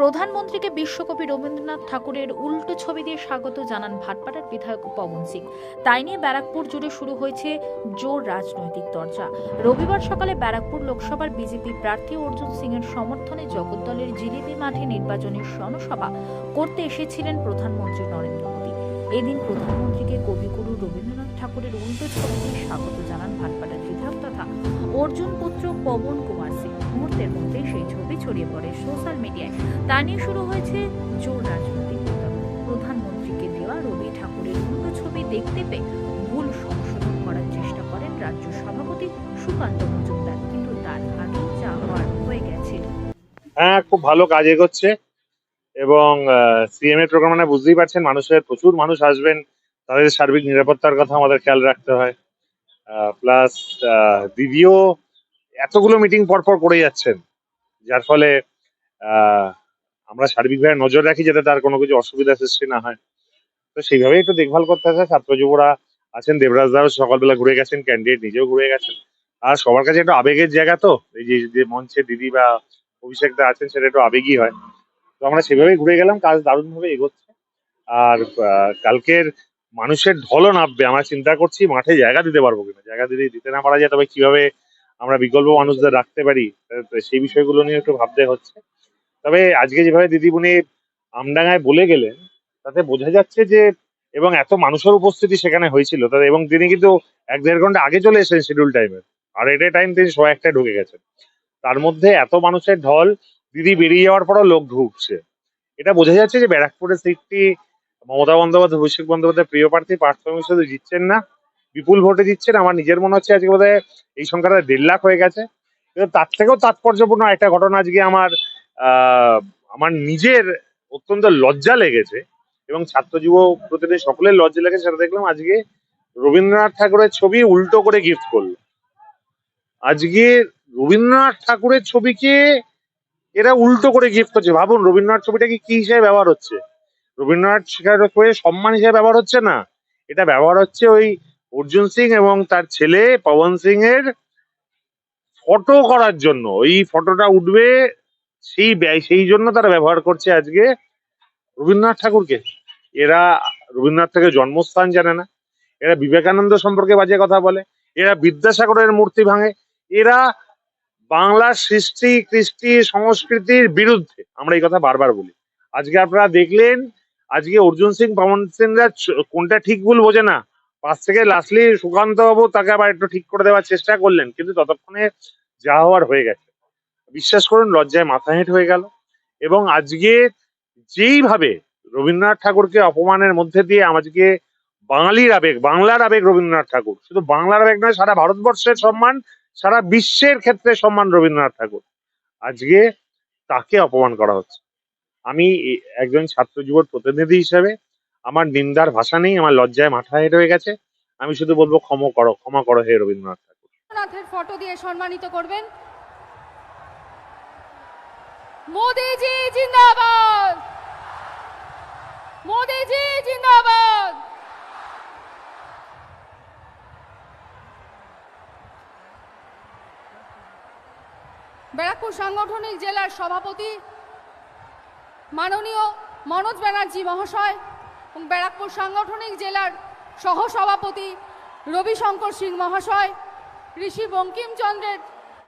প্রধানমন্ত্রীকে বিশ্বকবি রবীন্দ্রনাথ ঠাকুরের উল্টো ছবি দিয়ে স্বাগত জানান ভাটপাড়ার বিধায়ক পবন সিং। তাই নিয়ে ব্যারাকপুর জুড়ে শুরু হয়েছে জোর রাজনৈতিক চর্চা। রবিবার সকালে ব্যারাকপুর লোকসভার বিজেপি প্রার্থী অর্জুন সিং এর সমর্থনে জগদ্দলের জিলিপি মাঠে নির্বাচনী জনসভা করতে এসেছিলেন প্রধানমন্ত্রী নরেন্দ্র মোদী। এদিন প্রধানমন্ত্রীকে কবিগুরু রবীন্দ্রনাথ ঠাকুরের উল্টো ছবি দিয়ে স্বাগত জানান ভাটপাড়ার বিধায়ক তথা অর্জুন পুত্র পবন কুমার সিং। মুহূর্তের মধ্যে সেই ছবি ছড়িয়ে পড়ে সোশ্যাল মিডিয়ায়। তা নিয়ে শুরু হয়েছে জোর রাজনৈতিক প্রধানমন্ত্রীকে দেওয়া রবি ঠাকুরের উল্টো ছবি দেখতে পেয়ে ভুল সংশোধন করার চেষ্টা করেন রাজ্য সভাপতি সুকান্ত মজুমদার। কিন্তু তার আগেই যা হওয়ার হয়ে গেছে। হ্যাঁ খুব ভালো কাজ এগোচ্ছে এবং সিএমএ প্রোগ্রাম মানে বুঝতেই পারছেন, মানুষের প্রচুর মানুষ আসবেন। তাদের সার্বিক নিরাপত্তার কথা আমাদের খেয়াল রাখতে হয়। প্লাস দিদিও এতগুলো মিটিং পরপর করে যাচ্ছেন। যার ফলে আমরা সার্বিকভাবে নজর রাখি যাতে তার কোনো কিছু অসুবিধা সৃষ্টি না হয়। তো সেইভাবেই একটু দেখভাল করতে হবে ছাত্র যুবরা আছেন, দেবরাজ দাও সকালবেলা ঘুরে গেছেন ক্যান্ডিডেট নিজেও ঘুরে গেছেন। আর সবার কাছে একটু আবেগের জায়গা তো, এই যে যে মঞ্চে দিদি বা অভিষেক দা আছেন সেটা একটু আবেগই হয়। তো আমরা সেভাবেই ঘুরে গেলাম, কাজ দারুণভাবে এগোচ্ছে। আর কালকের মানুষের ঢলও নামবে, আমরা চিন্তা করছি মাঠে জায়গা দিতে পারব কিনা। জায়গা দিতে দিতে না পারা যায়, তবে কীভাবে আমরা বিকল্প মানুষদের রাখতে পারি? সেই বিষয়গুলো নিয়ে একটু ভাবতে হচ্ছে। তবে আজকে যেভাবে দিদিমণি আমডাঙ্গায় বলে গেলেন, তাতে বোঝা যাচ্ছে যে এবং এত মানুষের উপস্থিতি সেখানে হয়েছিল। তাতে এবং তিনি কিন্তু এক দেড় ঘণ্টা আগে চলে এসেছেন শিডিউল টাইমে আর এট টাইম তিনি সোয়া একটা ঢুকে গেছেন। তার মধ্যে এত মানুষের ঢল, দিদি বেরিয়ে যাওয়ার পরও লোক ঢুকছে। এটা বোঝা যাচ্ছে যে ব্যারাকপুরের সিটটি মমতা বন্দ্যোপাধ্যায়, অভিষেক বন্দ্যোপাধ্যায়, প্রিয় প্রার্থী, পার্থ শুধু জিতছেন না। বিপুল ভোটে জিতছেন। আমার নিজের মনে হচ্ছে আজকে বোধহয় এই সংখ্যাটা দেড় লাখ হয়ে গেছে। তার থেকেও তাৎপর্যপূর্ণ একটা ঘটনা আজকে আমার আমার নিজের অত্যন্ত লজ্জা লেগেছে এবং ছাত্র যুব প্রতিনিধি সকলের লজ্জা লেগেছে, সেটা দেখলাম আজকে রবীন্দ্রনাথ ঠাকুরের ছবি উল্টো করে গিফট করল। আজকে রবীন্দ্রনাথ ঠাকুরের ছবিকে এরা উল্টো করে গিফট করছে। ভাবুন, রবীন্দ্রনাথ ছবিটাকে কি হিসেবে ব্যবহার হচ্ছে? রবীন্দ্রনাথ ঠাকুরের সম্মান হিসেবে ব্যবহার হচ্ছে না? এটা ব্যবহার হচ্ছে ওই অর্জুন সিং এবং তার ছেলে পবন সিং এর ফটো করার জন্য। ওই ফটোটা উঠবে সেই ব্যয়, সেই জন্য তারা ব্যবহার করছে আজকে রবীন্দ্রনাথ ঠাকুরকে। এরা রবীন্দ্রনাথ ঠাকুরের জন্মস্থান জানে না। এরা বিবেকানন্দ সম্পর্কে বাজে কথা বলে। এরা বিদ্যাসাগরের মূর্তি ভাঙে। এরা বাংলার সৃষ্টি, কৃষ্টি, সংস্কৃতির বিরুদ্ধে, আমরা এই কথা বারবার বলি। আজকে আপনারা দেখলেন, আজকে অর্জুন সিং, পবন সিংরা কোনটা ঠিক ভুল বোঝে না। পাশ থেকে লাস্টলি সুকান্ত বাবু তাকে আবার একটু ঠিক করে দেওয়ার চেষ্টা করলেন, কিন্তু ততক্ষণে যা হওয়ার হয়ে গেছে। বিশ্বাস করুন, লজ্জায় মাথা হেঁট হয়ে গেল। এবং আজকে যেইভাবে রবীন্দ্রনাথ ঠাকুরকে অপমানের মধ্যে দিয়ে আজকে বাঙালির আবেগ, বাংলার আবেগ রবীন্দ্রনাথ ঠাকুর। শুধু বাংলার আবেগ নয়, সারা ভারতবর্ষের সম্মান, সারা বিশ্বের ক্ষেত্রে সম্মান রবীন্দ্রনাথ ঠাকুর। আজকে তাকে অপমান করা হচ্ছে। আমি একজন ছাত্র যুবর প্রতিনিধি হিসেবে, আমার নিন্দার ভাষা নেই, আমার লজ্জায় মাথা হেঁট হয়ে গেছে। আমি শুধু বলব, ক্ষমা করো ক্ষমা করো হে রবীন্দ্রনাথ ঠাকুর। ফটো দিয়ে সম্মানিত করবেন। মোদিজি জিন্দাবাদ মোদিজি জিন্দাবাদ ব্যারাকপুর সাংগঠনিক জেলার সভাপতি মাননীয় মনোজ ব্যানার্জি মহাশয় এবং ব্যারাকপুর সাংগঠনিক জেলার সহসভাপতি রবিশঙ্কর সিং মহাশয় ঋষি বঙ্কিমচন্দ্রের